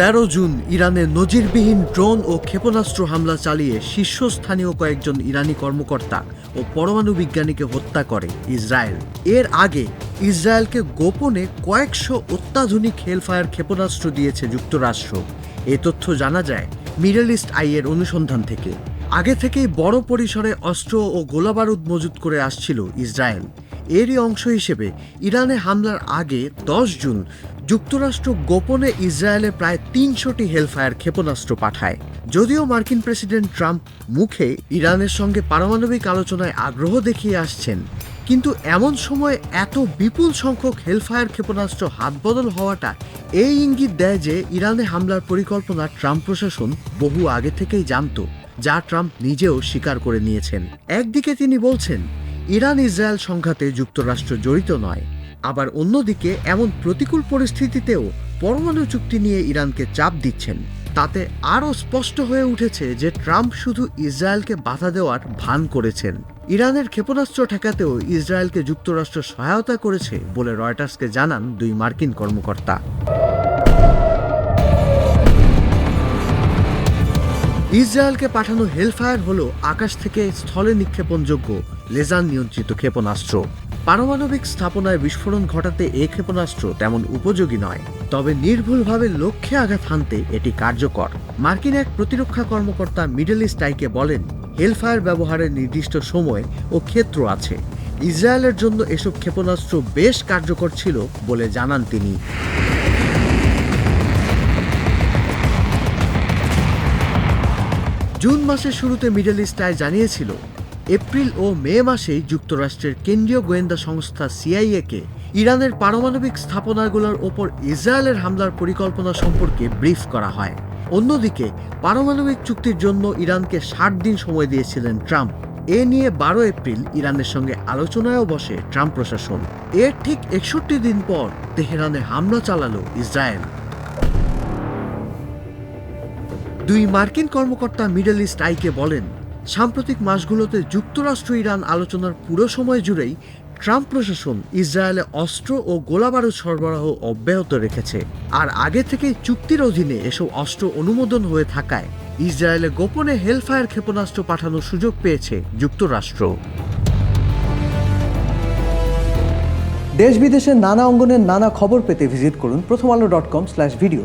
তেরো জুন ইরানে নজিরবিহীন ড্রোন ও ক্ষেপণাস্ত্র হামলা চালিয়ে শীর্ষস্থানীয় কয়েকজন ইরানি কর্মকর্তা ও পরমাণু বিজ্ঞানীকে হত্যা করে ইসরায়েল। এর আগে ইসরায়েলকে গোপনে কয়েকশো অত্যাধুনিক হেলফায়ার ক্ষেপণাস্ত্র দিয়েছে যুক্তরাষ্ট্র। এ তথ্য জানা যায় মিডল ইস্ট আইয়ের অনুসন্ধান থেকে। আগে থেকেই বড় পরিসরে অস্ত্র ও গোলাবারুদ মজুত করে আসছিল ইসরায়েল। এরই অংশ হিসেবে ইরানে হামলার আগে দশ জুন যুক্তরাষ্ট্র গোপনে ইসরায়েলে প্রায় তিনশোটি হেলফায়ার ক্ষেপণাস্ত্র পাঠায়। যদিও মার্কিন প্রেসিডেন্ট ট্রাম্প মুখে ইরানের সঙ্গে পারমাণবিক আলোচনায় আগ্রহ দেখিয়ে আসছেন, কিন্তু এমন সময় এত বিপুল সংখ্যক হেলফায়ার ক্ষেপণাস্ত্র হাতবদল হওয়াটা এই ইঙ্গিত দেয় যে ইরানে হামলার পরিকল্পনা ট্রাম্প প্রশাসন বহু আগে থেকেই জানত, যা ট্রাম্প নিজেও স্বীকার করে নিয়েছেন। একদিকে তিনি বলছেন ইরান ইসরায়েল সংঘাতে যুক্তরাষ্ট্র জড়িত নয়। আবার অন্যদিকে, এমন প্রতিকূল পরিস্থিতিতেও পরমাণু চুক্তি নিয়ে ইরানকে চাপ দিচ্ছেন। তাতে আরও স্পষ্ট হয়ে উঠেছে যে ট্রাম্প শুধু ইসরায়েলকে বাধা দেওয়ার ভান করেছেন। ইরানের ক্ষেপণাস্ত্র ঠেকাতেও ইসরায়েলকে যুক্তরাষ্ট্র সহায়তা করেছে বলে রয়টার্সকে জানান দুই মার্কিন কর্মকর্তা। ইসরায়েলকে পাঠানো হেলফায়ার হল আকাশ থেকে স্থলে নিক্ষেপণযোগ্য লেজার নিয়ন্ত্রিত ক্ষেপণাস্ত্র। পারমাণবিক স্থাপনায় বিস্ফোরণ ঘটাতে এই ক্ষেপণাস্ত্র তেমন উপযোগী নয়, তবে নির্ভুলভাবে লক্ষ্যে আঘাত হানতে এটি কার্যকর। মার্কিন এক প্রতিরক্ষা কর্মকর্তা মিডল ইস্ট আইকে বলেন, হেলফায়ার ব্যবহারের নির্দিষ্ট সময় ও ক্ষেত্র আছে। ইসরায়েলের জন্য এসব ক্ষেপণাস্ত্র বেশ কার্যকর ছিল বলে জানান তিনি। জুন মাসের শুরুতে মিডল ইস্ট আই জানিয়েছিল, এপ্রিল ও মে মাসেই যুক্তরাষ্ট্রের কেন্দ্রীয় গোয়েন্দা সংস্থা সিআইএকে ইরানের পারমাণবিক স্থাপনাগুলোর ওপর ইসরায়েলের হামলার পরিকল্পনা সম্পর্কে ব্রিফ করা হয়। অন্যদিকে, পারমাণবিক চুক্তির জন্য ইরানকে ষাট দিন সময় দিয়েছিলেন ট্রাম্প। এ নিয়ে বারো এপ্রিল ইরানের সঙ্গে আলোচনায়ও বসে ট্রাম্প প্রশাসন। এর ঠিক একষট্টি দিন পর তেহরানে হামলা চালালো ইসরায়েল। দুই মার্কিন কর্মকর্তা মিডল ইস্ট আইকে বলেন, সাম্প্রতিক মাসগুলোতে যুক্তরাষ্ট্র ইরান আলোচনার পুরো সময় জুড়েই ট্রাম্প প্রশাসন ইসরায়েলে অস্ত্র ও গোলাবারুদ সরবরাহ অব্যাহত রেখেছে। আর আগে থেকেই চুক্তির অধীনে এসব অস্ত্র অনুমোদন হয়ে থাকায় ইসরায়েলে গোপনে হেলফায়ার ক্ষেপণাস্ত্র পাঠানোর সুযোগ পেয়েছে যুক্তরাষ্ট্র। দেশ বিদেশের নানা অঙ্গনের নানা খবর পেতে ভিজিট করুন Prothom Alo dot com slash video